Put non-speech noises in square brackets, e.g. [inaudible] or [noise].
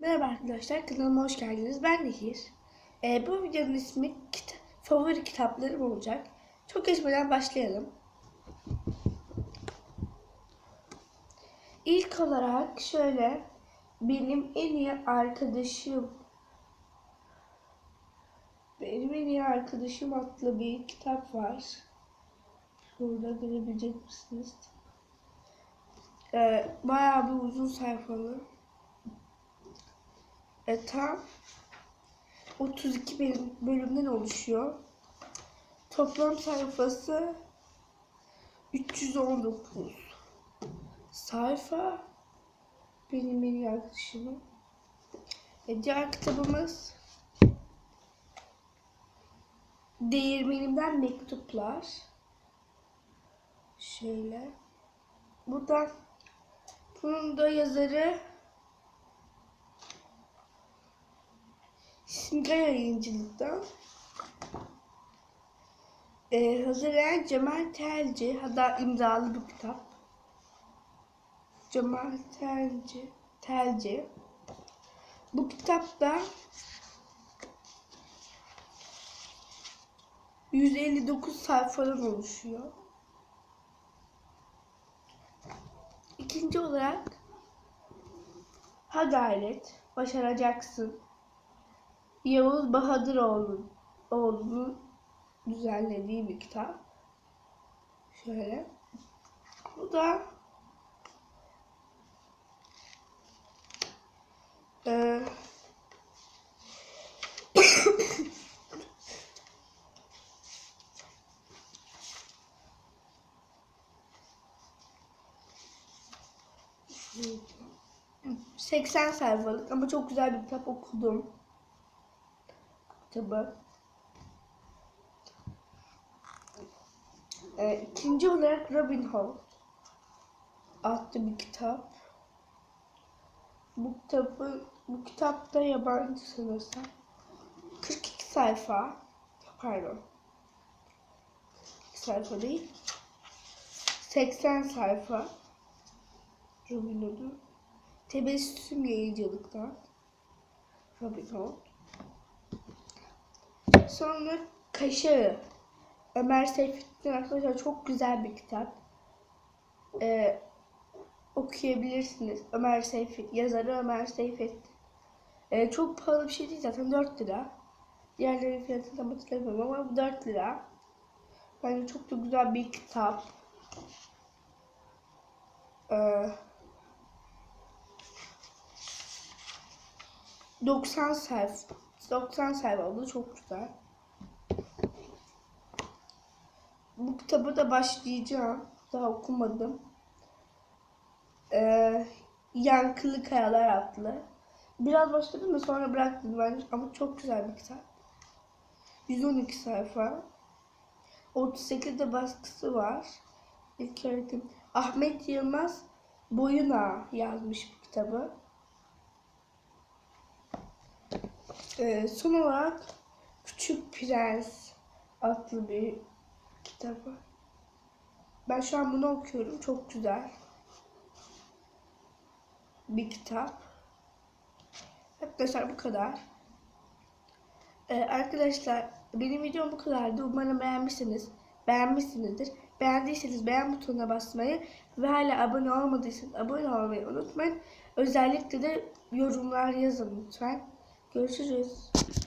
Merhaba arkadaşlar, kanalıma hoş geldiniz. Ben Nehir. Ee, bu videonun ismi kita- favori kitaplarım olacak. Çok geçmeden başlayalım. İlk olarak şöyle benim en iyi arkadaşım benim en iyi arkadaşım adlı bir kitap var. Şurada görebilecek misiniz? Ee, bayağı bir uzun sayfalı. E, tam 32 bölüm- bölümden oluşuyor. Toplam sayfası 319 sayfa. Benim en iyi arkadaşımın. E, diğer kitabımız Değirmenimden Mektuplar. Şöyle. Burada bunun da yazarı Simge Yayıncılık'tan. Ee, hazırlayan Cemal Telci. Hatta imzalı bir kitap. Cemal Telci. Telci. Bu kitapta 159 sayfadan oluşuyor. İkinci olarak Ha gayret, başaracaksın. Yavuz Bahadıroğlu oğlunun düzenlediği bir kitap. Şöyle. Bu da [coughs] eee ...80 sayfalık ama çok güzel bir kitap okudum kitabı. Ee, ikinci olarak Robin Hood adlı bir kitap. Bu kitabı bu kitapta yabancı sanırsam 42 sayfa pardon 42 sayfa değil 80 sayfa Robin Hood'un Tebessüm yayıncılıktan Robin Hood Sonra Kaşağı. Ömer Seyfettin arkadaşlar çok güzel bir kitap. Ee, okuyabilirsiniz. Ömer Seyfettin. Yazarı Ömer Seyfettin. Ee, çok pahalı bir şey değil zaten 4 lira. Diğerlerinin fiyatını tam hatırlamıyorum ama bu 4 lira. Bence çok da güzel bir kitap. Ee, 90 sayfa. 90 sayfa oldu. Çok güzel. Bu kitabı da başlayacağım. Daha okumadım. Ee, Yankılı Kayalar adlı. Biraz başladım da sonra bıraktım ben. Ama çok güzel bir kitap. 112 sayfa. 38'de baskısı var. İlk öğretim. Ahmet Yılmaz Boyuna yazmış bu kitabı. Ee, son olarak Küçük Prens adlı bir kitabı. Ben şu an bunu okuyorum. Çok güzel. Bir kitap. Arkadaşlar bu kadar. Ee, arkadaşlar benim videom bu kadardı. Umarım beğenmişsiniz. Beğenmişsinizdir. Beğendiyseniz beğen butonuna basmayı ve hala abone olmadıysanız abone olmayı unutmayın. Özellikle de yorumlar yazın lütfen. Can?